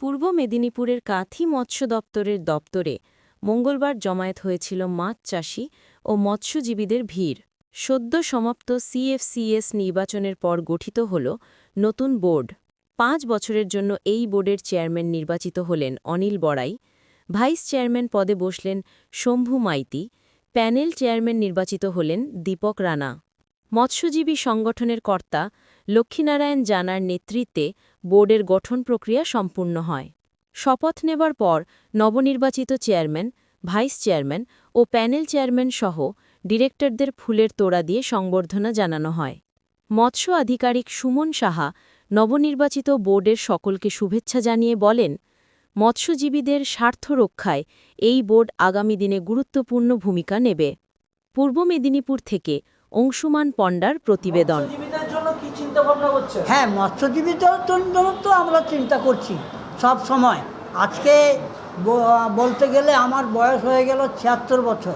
পূর্ব মেদিনীপুরের কাঁথি মৎস্য দপ্তরের দপ্তরে মঙ্গলবার জমায়েত হয়েছিল মাছ চাষি ও মৎস্যজীবীদের ভিড়। সদ্য সমাপ্ত সিএফসিএস নির্বাচনের পর গঠিত হল নতুন বোর্ড। পাঁচ বছরের জন্য এই বোর্ডের চেয়ারম্যান নির্বাচিত হলেন অনিল বড়াই, ভাইস চেয়ারম্যান পদে বসলেন শম্ভু মাইতি, প্যানেল চেয়ারম্যান নির্বাচিত হলেন দীপক রানা। মৎস্যজীবী সংগঠনের কর্তা লক্ষ্মীনারায়ণ জানার নেতৃত্বে বোর্ডের গঠন প্রক্রিয়া সম্পূর্ণ হয়। শপথ নেবার পর নবনির্বাচিত চেয়ারম্যান, ভাইস চেয়ারম্যান ও প্যানেল চেয়ারম্যান সহ ডিরেক্টরদের ফুলের তোড়া দিয়ে সংবর্ধনা জানানো হয়। মৎস্য আধিকারিক সুমন সাহা নবনির্বাচিত বোর্ডের সকলকে শুভেচ্ছা জানিয়ে বলেন, মৎস্যজীবীদের স্বার্থ রক্ষায় এই বোর্ড আগামী দিনে গুরুত্বপূর্ণ ভূমিকা নেবে। পূর্ব মেদিনীপুর থেকে অংশুমান পণ্ডার প্রতিবেদন। মৎস্যজীবীদের জন্য কি চিন্তা ভাবনা করছেন হ্যাঁ মৎস্যজীবীদের জন্য তো আমরা চিন্তা করছি সব সময়। আজকে বলতে গেলে আমার বয়স হয়ে গেল ছিয়াত্তর বছর।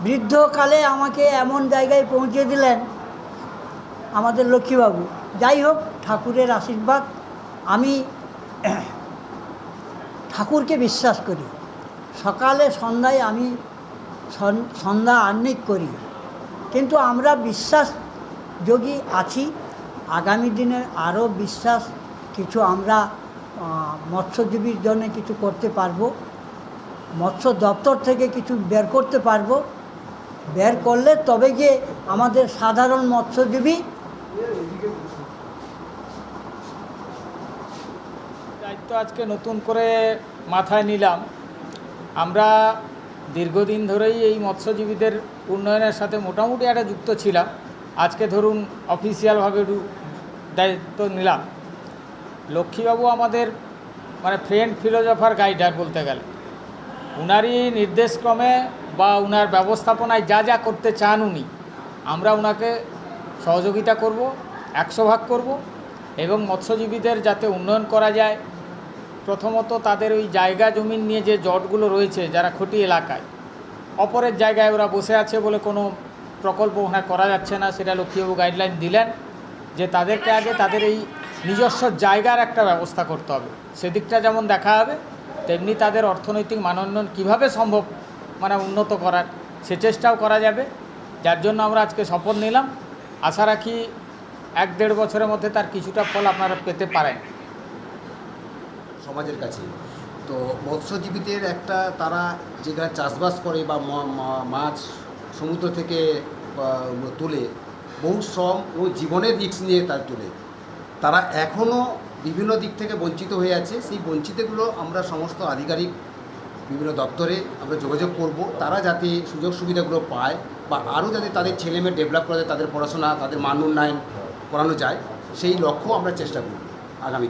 বৃদ্ধকালে আমাকে এমন জায়গায় পৌঁছে দিলেন আমাদের লক্ষ্মীবাবু। যাই হোক ঠাকুরের আশীর্বাদ। আমি ঠাকুরকে বিশ্বাস করি। সকালে সন্ধ্যায় আমি সন- সন্ধ্যা আহ্নিক করি। কিন্তু আমরা বিশ্বাস যোগী আছি। আগামী দিনে আরও বিশ্বাস কিছু আমরা মৎস্যজীবীর জন্য কিছু করতে পারব, মৎস্য দপ্তর থেকে কিছু বের করতে পারব। বের করলে তবে গিয়ে আমাদের সাধারণ মৎস্যজীবী দায়িত্ব আজকে নতুন করে মাথায় নিলাম। আমরা দীর্ঘদিন ধরেই এই মৎস্যজীবীদের উন্নয়নের সাথে মোটামুটি একটা যুক্ত ছিলাম। আজকে ধরুন অফিসিয়ালভাবে একটু দায়িত্ব নিলাম। লক্ষ্মীবাবু আমাদের মানে ফ্রেন্ড ফিলোজফার গাইডার বলতে গেলে। উনারই নির্দেশক্রমে বা উনার ব্যবস্থাপনায় যা যা করতে চান উনি, আমরা ওনাকে সহযোগিতা করব, একশো ভাগ করব এবং মৎস্যজীবীদের যাতে উন্নয়ন করা যায় প্রথমত তাদের ওই জায়গা জমিন নিয়ে যে জটগুলো রয়েছে যারা খুঁটি এলাকায়, অপরের জায়গায় ওরা বসে আছে বলে কোনো প্রকল্প ওখানে করা যাচ্ছে না, সেটা লক্ষ্মীবাবু গাইডলাইন দিলেন যে তাদেরকে আগে তাদের এই নিজস্ব জায়গার একটা ব্যবস্থা করতে হবে। সেদিকটা যেমন দেখা হবে, তেমনি তাদের অর্থনৈতিক মানোন্নয়ন কীভাবে সম্ভব মানে উন্নত করার সে চেষ্টাও করা যাবে। যার জন্য আমরা আজকে শপথ নিলাম। আশা রাখি এক দেড় বছরের মধ্যে তার কিছুটা ফল আপনারা পেতে পারেন। সমাজের কাছে। তো মৎস্যজীবীদের একটা তারা যেখানে চাষবাস করে বা মাছ সমুদ্র থেকে তুলে, বহু শ্রম ও জীবনের রিক্স নিয়ে তার তোলে। তারা এখনও বিভিন্ন দিক থেকে বঞ্চিত হয়ে আছে। সেই বঞ্চিতগুলো আমরা সমস্ত আধিকারিক, বিভিন্ন দপ্তরে আমরা যোগাযোগ করব। তারা যাতে সুযোগ সুবিধাগুলো পায় বা আরও যাতে তাদের ছেলেমেয়ে ডেভেলপ করে, তাদের পড়াশোনা, তাদের মান উন্নয়ন করানো যায়, সেই লক্ষ্য আমরা চেষ্টা করব আগামী